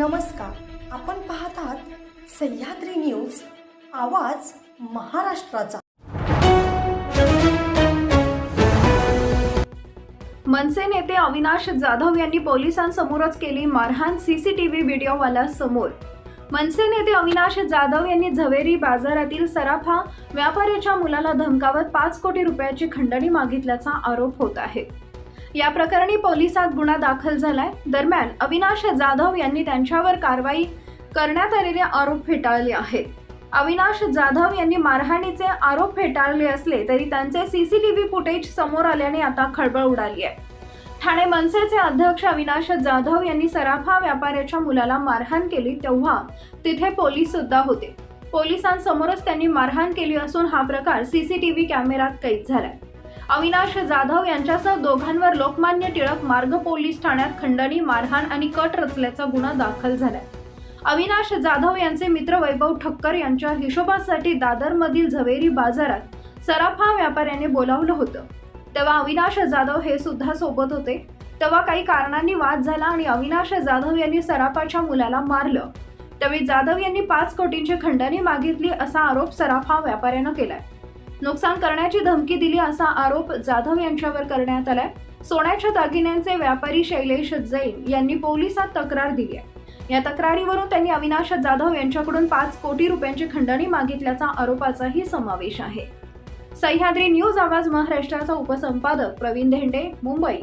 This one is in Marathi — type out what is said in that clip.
नमस्कार. आपण पाहत आहात सह्याद्री न्यूज आवाज महाराष्ट्राचा. मनसे नेते अविनाश जाधव यांनी पोलिसांसमोरच केली मारहाण सीसीटीव्ही व्हिडिओवाला समोर. मनसे नेते अविनाश जाधव यांनी झवेरी बाजारातील सराफा व्यापाऱ्याच्या मुलाला धमकावत पाच कोटी रुपयाची खंडणी मागितल्याचा आरोप होत आहे. या प्रकरणी पोलिसात गुन्हा दाखल झालाय. दरम्यान अविनाश जाधव यांनी त्यांच्यावर कारवाई करण्यात आलेले आरोप फेटाळले आहेत. अविनाश जाधव यांनी मारहाणीचे आरोप फेटाळले असले तरी त्यांचे सीसीटीव्ही फुटेज समोर आल्याने आता खळबळ उडाली आहे. ठाणे मनसेचे अध्यक्ष अविनाश जाधव यांनी सराफा व्यापाऱ्याच्या मुलाला मारहाण केली तेव्हा तिथे पोलीस सुद्धा होते. पोलिसांसमोरच त्यांनी मारहाण केली असून हा प्रकार सीसीटीव्ही कॅमेऱ्यात कैद झालाय. अविनाश जाधव यांच्यासह दोघांवर लोकमान्य टिळक मार्ग पोलीस ठाण्यात खंडणी मारहाण आणि कट रचल्याचा गुन्हा दाखल झालाय. अविनाश जाधव यांचे मित्र वैभव ठक्कर यांच्या हिशोबासाठी दादरमधील झवेरी बाजारात सराफा व्यापाऱ्याने बोलावलं होतं. तेव्हा अविनाश जाधव हे सुद्धा सोबत होते. तेव्हा काही कारणांनी वाद झाला आणि अविनाश जाधव यांनी सराफाच्या मुलाला मारलं. त्यावेळी जाधव यांनी पाच कोटींची खंडणी मागितली असा आरोप सराफा व्यापाऱ्यानं केलाय. नुकसान करण्याची धमकी दिली असा आरोप जाधव यांच्यावर करण्यात आलाय. सोन्याच्या दागिन्यांचे व्यापारी शैलेश जैन यांनी पोलिसात तक्रार दिली आहे. या तक्रारीवरून त्यांनी अविनाश जाधव यांच्याकडून पाच कोटी रुपयांची खंडणी मागितल्याचा आरोपाचाही समावेश आहे. सह्याद्री न्यूज आवाज महाराष्ट्राचा उपसंपादक प्रवीण धेंडे मुंबई.